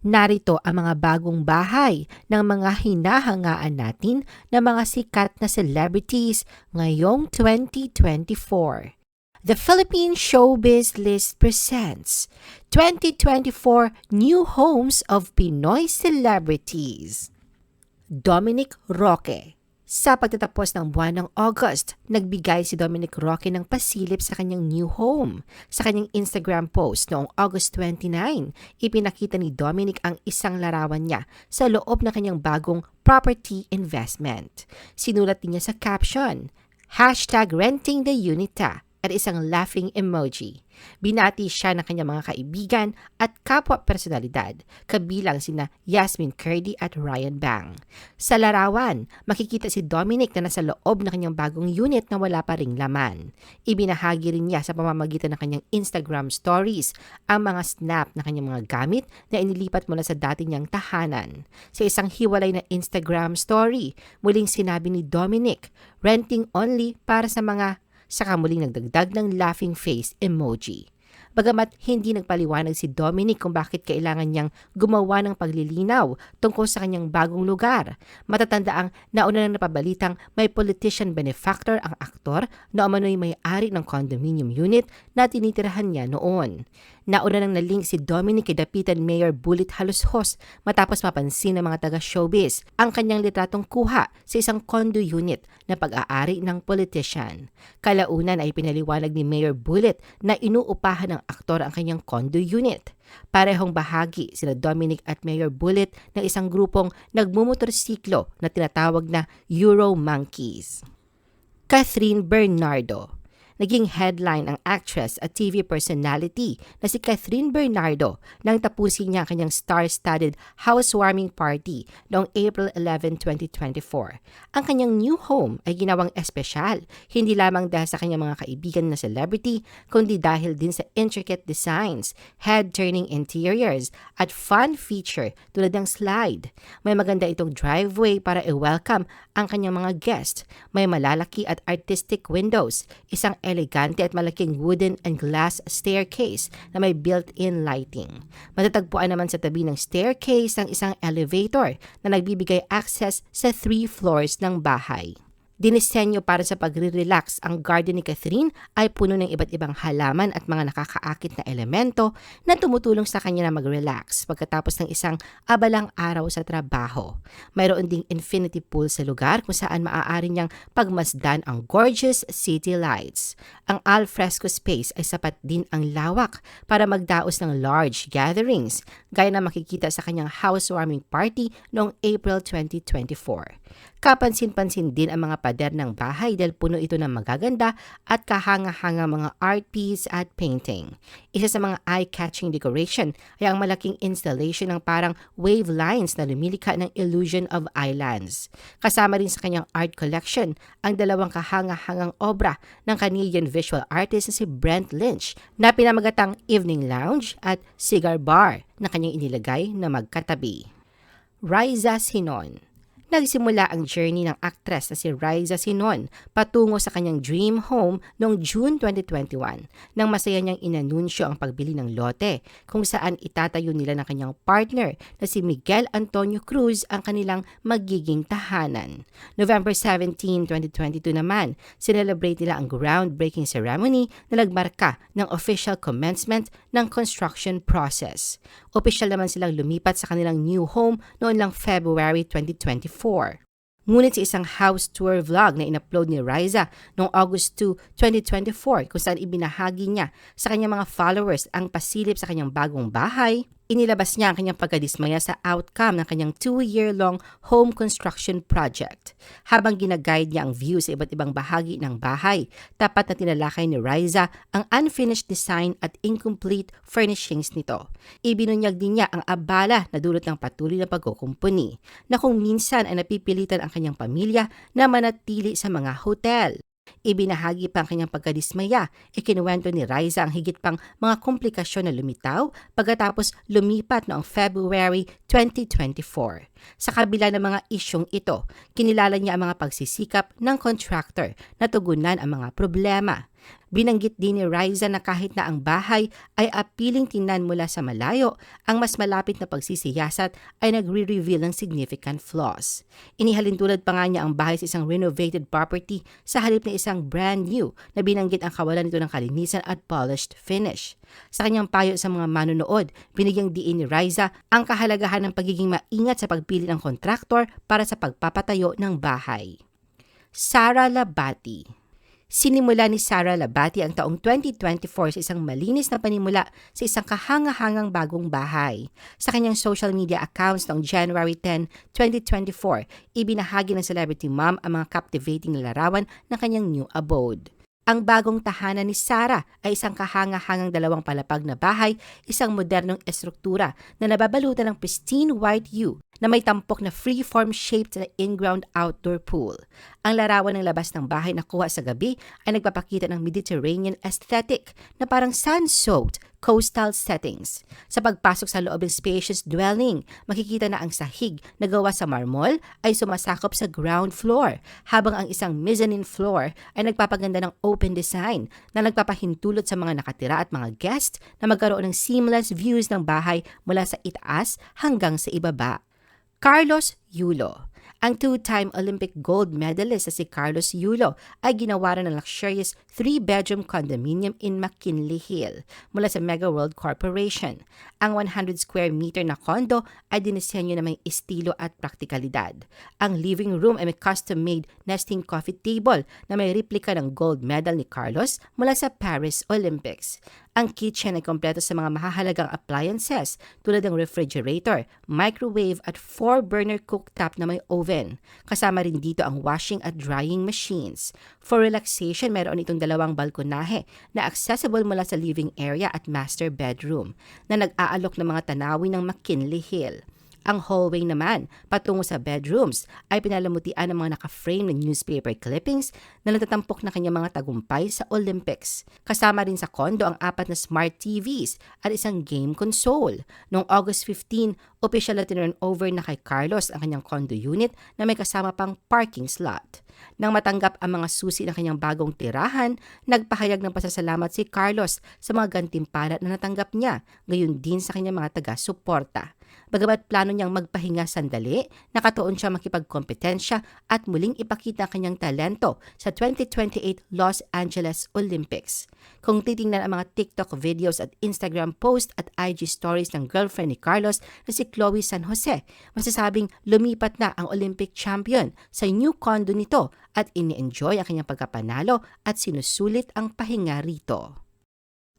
Narito ang mga bagong bahay ng mga hinahangaan natin na mga sikat na celebrities ngayong 2024. The Philippine Showbiz List presents 2024 New Homes of Pinoy Celebrities. Dominic Roque sa pagtatapos ng buwan ng August, nagbigay si Dominic Roque ng pasilip sa kanyang new home. Sa kanyang Instagram post noong August 29, ipinakita ni Dominic ang isang larawan niya sa loob ng kanyang bagong property investment. Sinulat niya sa caption, Hashtag renting the unita at isang laughing emoji. Binati siya ng kanyang mga kaibigan at kapwa personalidad, kabilang sina Yasmin Curdy at Ryan Bang. Sa larawan, makikita si Dominic na nasa loob ng kanyang bagong unit na wala pa ring laman. Ibinahagi rin niya sa pamamagitan ng kanyang Instagram stories ang mga snap na kanyang mga gamit na inilipat mula sa dati niyang tahanan. Sa isang hiwalay na Instagram story, muling sinabi ni Dominic, renting only para sa mga saka muling nagdagdag ng laughing face emoji. Bagamat hindi nagpaliwanag si Dominic kung bakit kailangan niyang gumawa ng paglilinaw tungkol sa kanyang bagong lugar, matatanda ang nauna na napabalitang may politician benefactor ang aktor na umano'y may-ari ng condominium unit na tinitirahan niya noon. Nauna nang nalink si Dominic kay Dapitan Mayor Bulit Halushos matapos mapansin ng mga taga-showbiz ang kanyang litratong kuha sa isang condo unit na pag-aari ng politician. Kalaunan ay pinaliwanag ni Mayor Bulit na inuupahan ng aktor ang kanyang condo unit. Parehong bahagi sila Dominic at Mayor Bullet ng isang grupong nagmumotorsiklo na tinatawag na Euro Monkeys. Catherine Bernardo naging headline ang actress at TV personality na si Catherine Bernardo nang tapusin niya ang kanyang star-studded housewarming party noong April 11, 2024. Ang kanyang new home ay ginawang espesyal, hindi lamang dahil sa kanyang mga kaibigan na celebrity, kundi dahil din sa intricate designs, head-turning interiors, at fun feature tulad ng slide. May maganda itong driveway para i-welcome ang kanyang mga guest. May malalaki at artistic windows, isang elegante at malaking wooden and glass staircase na may built-in lighting. Matatagpuan naman sa tabi ng staircase ang isang elevator na nagbibigay access sa three floors ng bahay. Dinisenyo para sa pagre-relax ang garden ni Catherine ay puno ng iba't ibang halaman at mga nakakaakit na elemento na tumutulong sa kanya na mag-relax pagkatapos ng isang abalang araw sa trabaho. Mayroon ding infinity pool sa lugar kung saan maaari niyang pagmasdan ang gorgeous city lights. Ang al fresco space ay sapat din ang lawak para magdaos ng large gatherings gaya na makikita sa kanyang housewarming party noong April 2024. Kapansin-pansin din ang mga pader ng bahay dahil puno ito ng magaganda at kahanga-hanga mga art piece at painting. Isa sa mga eye-catching decoration ay ang malaking installation ng parang wave lines na lumilikha ng illusion of islands. Kasama rin sa kanyang art collection ang dalawang kahanga-hangang obra ng Canadian visual artist na si Brent Lynch na pinamagatang Evening Lounge at Cigar Bar na kanyang inilagay na magkatabi. Riza Sinon Nagsimula ang journey ng actress na si Riza Sinon patungo sa kanyang dream home noong June 2021 nang masaya niyang inanunsyo ang pagbili ng lote kung saan itatayo nila ng kanyang partner na si Miguel Antonio Cruz ang kanilang magiging tahanan. November 17, 2022 naman, sinelebrate nila ang groundbreaking ceremony na nagmarka ng official commencement ng construction process. Opisyal naman silang lumipat sa kanilang new home noon lang February 2024 2024. Ngunit sa isang house tour vlog na inupload ni Riza noong August 2, 2024 kung saan ibinahagi niya sa kanyang mga followers ang pasilip sa kanyang bagong bahay, Inilabas niya ang kanyang pagkadismaya sa outcome ng kanyang two-year-long home construction project. Habang ginaguide niya ang view sa iba't ibang bahagi ng bahay, tapat na tinalakay ni Riza ang unfinished design at incomplete furnishings nito. Ibinunyag din niya ang abala na dulot ng patuloy na pagkukumpuni, na kung minsan ay napipilitan ang kanyang pamilya na manatili sa mga hotel. Ibinahagi pa ang kanyang pagkadismaya. Ikinuwento ni Riza ang higit pang mga komplikasyon na lumitaw pagkatapos lumipat noong February 2024. Sa kabila ng mga isyong ito, kinilala niya ang mga pagsisikap ng contractor na tugunan ang mga problema. Binanggit din ni Riza na kahit na ang bahay ay apiling tingnan mula sa malayo, ang mas malapit na pagsisiyasat ay nagre-reveal ng significant flaws. Inihalin tulad pa nga niya ang bahay sa isang renovated property sa halip na isang brand new na binanggit ang kawalan nito ng kalinisan at polished finish. Sa kanyang payo sa mga manonood, binigyang diin ni Riza ang kahalagahan ng pagiging maingat sa pagpili ng kontraktor para sa pagpapatayo ng bahay. Sara Labati Sinimula ni Sarah Labati ang taong 2024 sa isang malinis na panimula sa isang kahanga-hangang bagong bahay. Sa kanyang social media accounts noong January 10, 2024, ibinahagi ng celebrity mom ang mga captivating larawan ng kanyang new abode. Ang bagong tahanan ni Sarah ay isang kahanga-hangang dalawang palapag na bahay, isang modernong estruktura na nababalutan ng pristine white hue na may tampok na free-form shaped na in-ground outdoor pool. Ang larawan ng labas ng bahay na kuha sa gabi ay nagpapakita ng Mediterranean aesthetic na parang sun-soaked coastal settings. Sa pagpasok sa loob ng spacious dwelling, makikita na ang sahig na gawa sa marmol ay sumasakop sa ground floor, habang ang isang mezzanine floor ay nagpapaganda ng open design na nagpapahintulot sa mga nakatira at mga guest na magkaroon ng seamless views ng bahay mula sa itaas hanggang sa ibaba. Carlos Yulo. Ang two-time Olympic gold medalist sa si Carlos Yulo ay ginawa ng luxurious three-bedroom condominium in McKinley Hill mula sa Mega World Corporation. Ang 100 square meter na condo ay dinisenyo na may estilo at praktikalidad. Ang living room ay may custom-made nesting coffee table na may replika ng gold medal ni Carlos mula sa Paris Olympics. Ang kitchen ay kompleto sa mga mahahalagang appliances tulad ng refrigerator, microwave at 4-burner cooktop na may oven. Kasama rin dito ang washing at drying machines. For relaxation, meron itong dalawang balkonahe na accessible mula sa living area at master bedroom na nag-aalok ng mga tanawin ng McKinley Hill. Ang hallway naman, patungo sa bedrooms, ay pinalamutian ng mga naka-frame na newspaper clippings na natatampok na kanyang mga tagumpay sa Olympics. Kasama rin sa kondo ang apat na smart TVs at isang game console. Noong August 15, opisyal na tinurn over na kay Carlos ang kanyang condo unit na may kasama pang parking slot. Nang matanggap ang mga susi ng kanyang bagong tirahan, nagpahayag ng pasasalamat si Carlos sa mga gantimpala na natanggap niya, gayon din sa kanyang mga taga-suporta. Bagamat plano niyang magpahinga sandali, nakatuon siya makipagkompetensya at muling ipakita ang kanyang talento sa 2028 Los Angeles Olympics. Kung titingnan ang mga TikTok videos at Instagram post at IG stories ng girlfriend ni Carlos na si Chloe San Jose, masasabing lumipat na ang Olympic champion sa new condo nito at ini-enjoy ang kanyang pagkapanalo at sinusulit ang pahinga rito.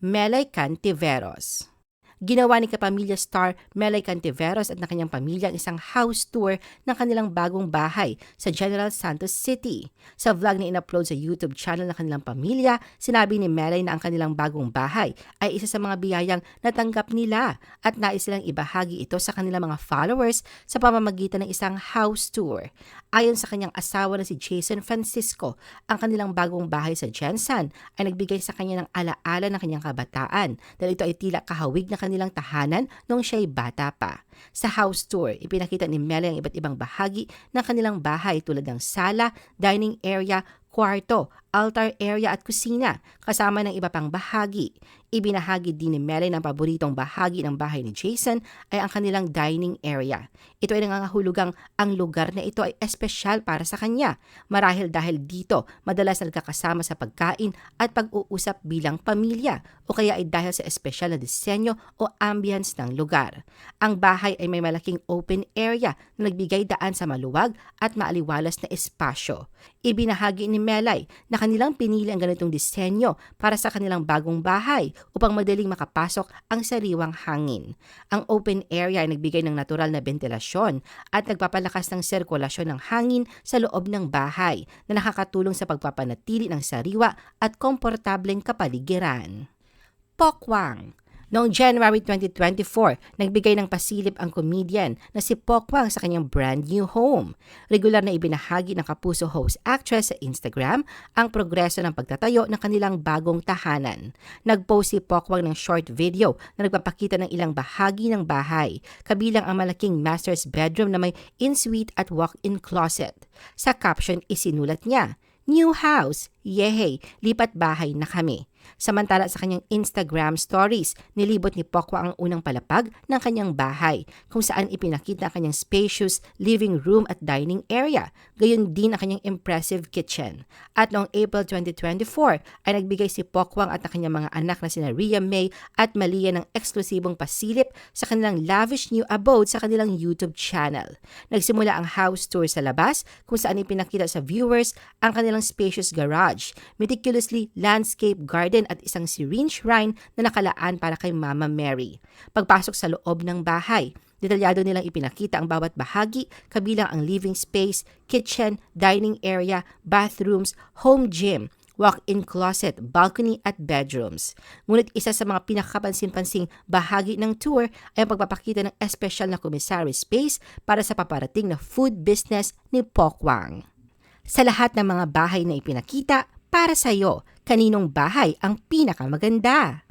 Melay Cantiveros Ginawa ni kapamilya star Melay Cantiveros at na kanyang pamilya ang isang house tour ng kanilang bagong bahay sa General Santos City. Sa vlog na in-upload sa YouTube channel ng kanilang pamilya, sinabi ni Melay na ang kanilang bagong bahay ay isa sa mga biyayang natanggap nila at nais silang ibahagi ito sa kanilang mga followers sa pamamagitan ng isang house tour. Ayon sa kanyang asawa na si Jason Francisco, ang kanilang bagong bahay sa Jensen ay nagbigay sa kanya ng alaala ng kanyang kabataan dahil ito ay tila kahawig na kanilang tahanan noong siya'y bata pa. Sa house tour, ipinakita ni Melly ang iba't ibang bahagi ng kanilang bahay tulad ng sala, dining area, kwarto, altar area at kusina, kasama ng iba pang bahagi. Ibinahagi din ni Melly ng paboritong bahagi ng bahay ni Jason ay ang kanilang dining area. Ito ay nangangahulugang ang lugar na ito ay espesyal para sa kanya, marahil dahil dito madalas nagkakasama sa pagkain at pag-uusap bilang pamilya o kaya ay dahil sa espesyal na disenyo o ambience ng lugar. Ang bahay ay may malaking open area na nagbigay daan sa maluwag at maaliwalas na espasyo. Ibinahagi ni Melay na kanilang pinili ang ganitong disenyo para sa kanilang bagong bahay upang madaling makapasok ang sariwang hangin. Ang open area ay nagbigay ng natural na ventilasyon at nagpapalakas ng sirkulasyon ng hangin sa loob ng bahay na nakakatulong sa pagpapanatili ng sariwa at komportableng kapaligiran. Pokwang Noong January 2024, nagbigay ng pasilip ang comedian na si Pokwang sa kanyang brand new home. Regular na ibinahagi ng Kapuso host actress sa Instagram ang progreso ng pagtatayo ng kanilang bagong tahanan. Nagpost si Pokwang ng short video na nagpapakita ng ilang bahagi ng bahay, kabilang ang malaking master's bedroom na may in-suite at walk-in closet. Sa caption, isinulat niya, new house. Yehey, lipat bahay na kami. Samantala sa kanyang Instagram stories, nilibot ni Pokwa ang unang palapag ng kanyang bahay, kung saan ipinakita ang kanyang spacious living room at dining area, gayon din ang kanyang impressive kitchen. At noong April 2024 ay nagbigay si Pokwang at ang kanyang mga anak na sina Ria May at Malia ng eksklusibong pasilip sa kanilang lavish new abode sa kanilang YouTube channel. Nagsimula ang house tour sa labas kung saan ipinakita sa viewers ang kanilang spacious garage, meticulously landscape garden at isang serene shrine na nakalaan para kay Mama Mary. Pagpasok sa loob ng bahay, detalyado nilang ipinakita ang bawat bahagi kabilang ang living space, kitchen, dining area, bathrooms, home gym, walk-in closet, balcony at bedrooms. Ngunit isa sa mga pinakapansin-pansing bahagi ng tour ay ang pagpapakita ng espesyal na commissary space para sa paparating na food business ni Pokwang. Sa lahat ng mga bahay na ipinakita, para sa iyo, kaninong bahay ang pinakamaganda?